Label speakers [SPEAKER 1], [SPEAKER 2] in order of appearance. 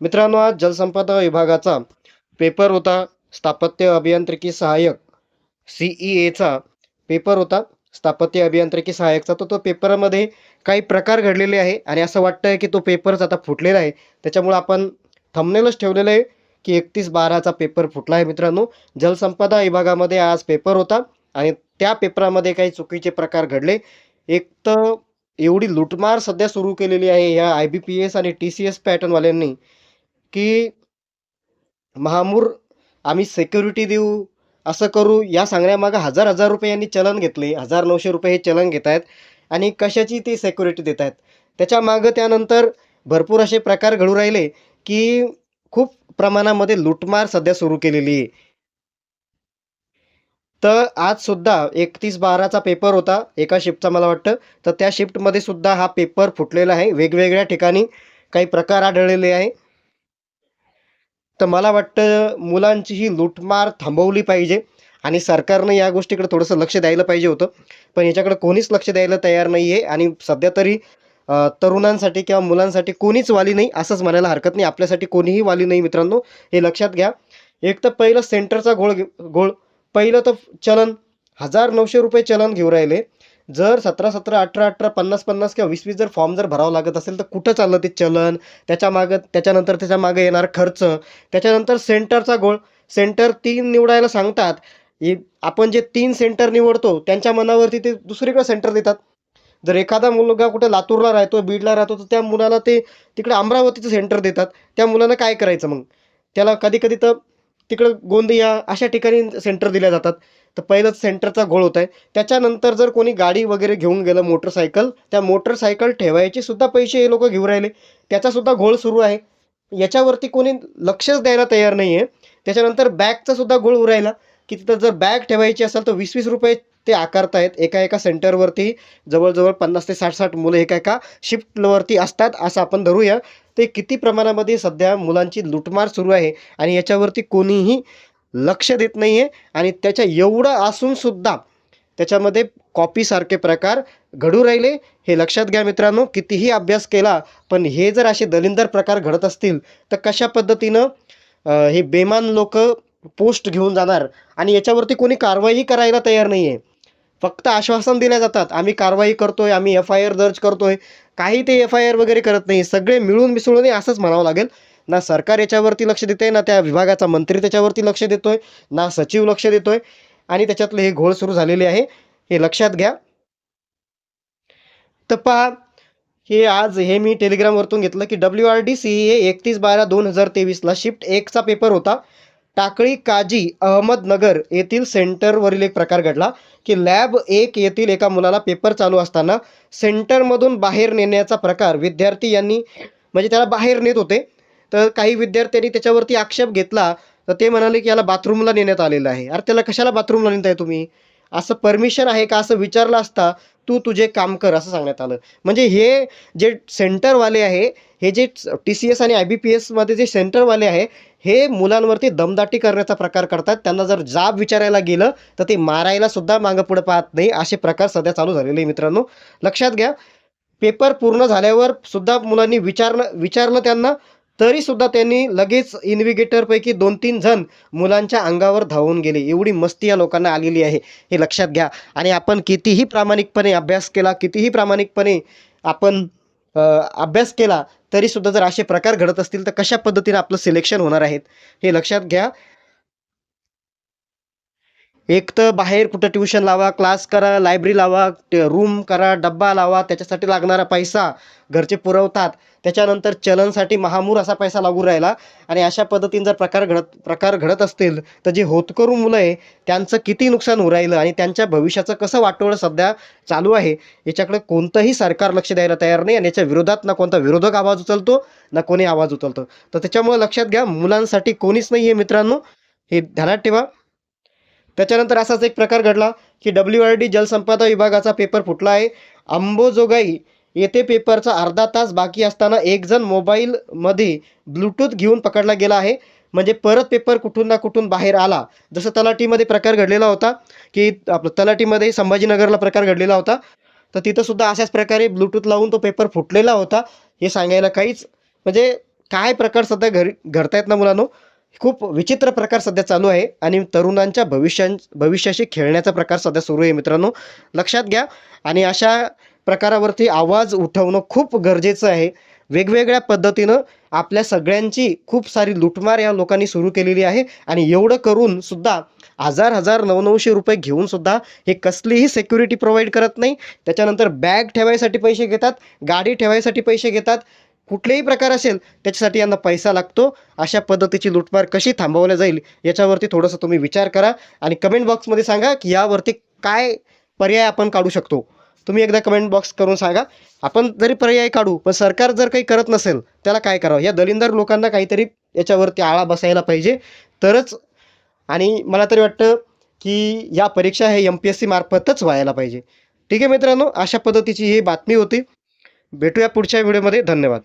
[SPEAKER 1] मित्रांनो आज जलसंपदा विभागाचा पेपर होता स्थापत्य अभियांत्रिकी सहाय्यक. सी ई एचा पेपर होता स्थापत्य अभियांत्रिकी सहाय्यकचा. तर तो पेपरमध्ये काही प्रकार घडलेले आहे आणि असं वाटतं आहे की तो पेपरच आता फुटलेला आहे. त्याच्यामुळं आपण थंबनेलच ठेवलेलं आहे की एकतीस बाराचा पेपर फुटला आहे मित्रांनो. जलसंपदा विभागामध्ये आज पेपर होता आणि त्या पेपरामध्ये काही चुकीचे प्रकार घडले. एक तर एवढी लुटमार सध्या सुरू केलेली आहे या आय बी पी एस आणि टी सी एस पॅटर्नवाल्यांनी की महामूर आम्ही सिक्युरिटी देऊ असं करू या सांगण्यामागं हजार हजार रुपये यांनी चलन घेतले. हजार नऊशे रुपये हे चलन घेत आहेत आणि कशाची ती सिक्युरिटी देत आहेत. त्याच्यामागं त्यानंतर भरपूर असे प्रकार घडू राहिले की खूप प्रमाणामध्ये लुटमार सध्या सुरू केलेली आहे. तर आज सुद्धा एकतीस बाराचा पेपर होता एका शिफ्टचा मला वाटतं. तर त्या शिफ्टमध्ये सुद्धा हा पेपर फुटलेला आहे. वेगवेगळ्या ठिकाणी काही प्रकार आढळलेले आहे. तर मला वाटतं मुलांची ही लूटमार थांबवली पाहिजे आणि सरकारनं या गोष्टीकडे थोडंसं लक्ष द्यायला पाहिजे होतं. पण याच्याकडे कोणीच लक्ष द्यायला तयार नाही आहे आणि सध्या तरी तरुणांसाठी किंवा मुलांसाठी कोणीच वाली नाही असंच म्हणायला हरकत नाही. आपल्यासाठी कोणीही वाली नाही मित्रांनो. हे लक्षात घ्या. एक तर पहिलं सेंटरचा घोळ घे- घोळ. पहिलं तर चलन. हजार नऊशे रुपये चलन घेऊ राहिले. जर सतरा सतरा अठरा अठरा पन्नास पन्नास किंवा वीस वीस जर फॉर्म जर भरावं लागत असेल तर कुठं चाललं ते चलन? त्याच्या मागं त्याच्यानंतर त्याच्यामागे येणार खर्च. त्याच्यानंतर सेंटरचा गोळ सेंटर तीन निवडायला सांगतात. आपण जे तीन सेंटर निवडतो त्यांच्या मनावरती ते दुसरीकडे सेंटर देतात. जर एखादा मुलगा कुठे लातूरला राहतो बीडला राहतो तर त्या मुलाला ते तिकडे अमरावतीचं सेंटर देतात. त्या मुलांना काय करायचं मग? त्याला कधी कधी तर तिकडं गोंदिया अशा ठिकाणी सेंटर दिल्या जातात. तर पहिलंच सेंटरचा घोळ होत आहे त्याच्यानंतर जर कोणी गाडी वगैरे घेऊन गेलं मोटरसायकल त्या मोटरसायकल ठेवायचे सुद्धा पैसे हे लोक घेऊन राहिले. त्याचासुद्धा घोळ सुरू आहे. याच्यावरती कोणी लक्षच द्यायला तयार नाही आहे त्याच्यानंतर बॅगचा सुद्धा घोळ उरायला की तिथं जर बॅग ठेवायची असेल तर वीस वीस रुपये ते आकारतायत. एका एका सेंटरवरती जवळजवळ पन्नास ते साठ साठ मुलं एका एका शिफ्टवरती असतात असं आपण धरूया. ते किती प्रमाणामध्ये सध्या मुलांची लुटमार सुरू आहे आणि याच्यावरती कोणीही लक्ष देत नाही आहे आणि त्याच्या एवढं असूनसुद्धा त्याच्यामध्ये कॉपीसारखे प्रकार घडू राहिले हे लक्षात घ्या मित्रांनो कितीही अभ्यास केला पण हे जर असे दलिंदर प्रकार घडत असतील तर कशा पद्धतीनं हे बेमान लोक पोस्ट घेऊन जाणार? आणि याच्यावरती कोणी कारवाई करायला तयार नाही आहे फक्त आश्वासन दिल्या जातात आम्ही कारवाई करतोय आम्ही एफ आय आर दर्ज करतोय. काही ते एफ आय आर वगैरे करत नाही सगळे मिळून मिसळून असंच म्हणावं लागेल. ना सरकार याच्यावरती लक्ष देते ना त्या विभागाचा मंत्री त्याच्यावरती लक्ष देतोय ना सचिव लक्ष देतोय. आणि त्याच्यातले हे घोळ सुरू झालेले आहे हे लक्षात घ्या. तर पहा हे आज हे मी टेलिग्रामवरतून घेतलं की W R D C A एकतीस बारा दोन हजार तेवीसला शिफ्ट एकचा पेपर होता. टाकळी काजी अहमदनगर येथील सेंटरवरील एक प्रकार घडला की लॅब एक येथील एका मुलाला पेपर चालू असताना सेंटरमधून बाहेर नेण्याचा प्रकार विद्यार्थी यांनी म्हणजे त्याला बाहेर नेत होते. तर काही विद्यार्थ्यांनी त्याच्यावरती आक्षेप घेतला तर ते म्हणाले की याला बाथरूमला नेण्यात आलेलं आहे. अरे त्याला कशाला बाथरूमला नेताय तुम्ही? असं परमिशन आहे का? असं विचारलं असता तू तुझे काम कर असं सांगण्यात आलं. म्हणजे हे जे सेंटरवाले आहे हे जे टी सी एस आणि आय बी पी एसमध्ये जे सेंटरवाले आहे हे मुलांवरती दमदाटी करण्याचा प्रकार करतात. त्यांना जर जाब विचारायला गेलं तर ते मारायला सुद्धा मागं पुढं पाहत नाही. असे प्रकार सध्या चालू झालेले मित्रांनो. लक्षात घ्या पेपर पूर्ण झाल्यावर सुद्धा मुलांनी विचारलं विचारलं त्यांना तरीसुद्धा त्यांनी लगेच इन्व्हिगेटरपैकी दोन तीन जण मुलांच्या अंगावर धावून गेले. एवढी मस्ती या लोकांना आलेली आहे हे लक्षात घ्या. आणि आपण कितीही प्रामाणिकपणे अभ्यास केला कितीही प्रामाणिकपणे आपण अभ्यास केला तरीसुद्धा जर असे प्रकार घडत असतील तर कशा पद्धतीने आपलं सिलेक्शन होणार आहेत हे लक्षात घ्या. एक तर बाहेर कुठं ट्युशन लावा क्लास करा लायब्ररी लावा रूम करा डब्बा लावा त्याच्यासाठी लागणारा पैसा घरचे पुरवतात. त्याच्यानंतर चलनसाठी महामूर असा पैसा लागू राहिला. आणि अशा पद्धतीने जर प्रकार घडत प्रकार घडत असतील तर जे होतकरू मुलं आहे त्यांचं किती नुकसान होऊ राहिलं आणि त्यांच्या भविष्याचं कसं वाटोळं सध्या चालू आहे याच्याकडे कोणतंही सरकार लक्ष द्यायला तयार नाही आणि याच्या विरोधात ना कोणता विरोधक आवाज उचलतो ना कोणी आवाज उचलतो. तर त्याच्यामुळे लक्षात घ्या मुलांसाठी कोणीच नाही आहे मित्रांनो. हे ध्यानात ठेवा. त्याच्यानंतर असाच एक प्रकार घडला की डब्ल्यू आर डी जलसंपदा विभागाचा पेपर फुटला आहे. आंबोजोगाई येथे पेपरचा अर्धा तास बाकी असताना एकजण मोबाईलमध्ये ब्लूटूथ घेऊन पकडला गेला आहे. म्हणजे परत पेपर कुठून ना कुठून बाहेर आला. जसं तलाटीमध्ये प्रकार घडलेला होता की आपलं तलाटीमध्ये संभाजीनगरला प्रकार घडलेला होता. तर तिथंसुद्धा अशाच प्रकारे ब्लूटूथ लावून तो पेपर फुटलेला होता. हे सांगायला काहीच म्हणजे काय प्रकार सध्या घरी घडतायत ना मुलांनो? खूप विचित्र प्रकार सध्या चालू आहे आणि तरुणांच्या भविष्यां भविष्याशी खेळण्याचा प्रकार सध्या सुरू आहे मित्रांनो. लक्षात घ्या आणि अशा प्रकारावरती आवाज उठवणं खूप गरजेचं आहे. वेगवेगळ्या पद्धतीनं आपल्या सगळ्यांची खूप सारी लुटमार या लोकांनी सुरू केलेली आहे आणि एवढं करून सुद्धा हजार हजार नऊनऊशे रुपये घेऊन सुद्धा हे कसलीही सेक्युरिटी प्रोव्हाइड करत नाही. त्याच्यानंतर बॅग ठेवायसाठी पैसे घेतात गाडी ठेवायसाठी पैसे घेतात कुठलेही प्रकार असेल त्याच्यासाठी यांना पैसा लागतो. अशा पद्धतीची लुटमार कशी थांबवल्या जाईल याच्यावरती थोडंसं तुम्ही विचार करा आणि कमेंट बॉक्समध्ये सांगा की यावरती काय पर्याय आपण काढू शकतो. तुम्ही एकदा कमेंट बॉक्स करून सांगा. आपण जरी पर्याय काढू पण सरकार जर काही करत नसेल त्याला काय करावं? या दलिंदर लोकांना काहीतरी याच्यावरती आळा बसायला पाहिजे. तरच आणि मला तरी वाटतं की या परीक्षा हे एम पी एस सी मार्फतच व्हायला पाहिजे. ठीक आहे मित्रांनो अशा पद्धतीची ही बातमी होती. भेटूया पुढच्या व्हिडिओमध्ये. धन्यवाद.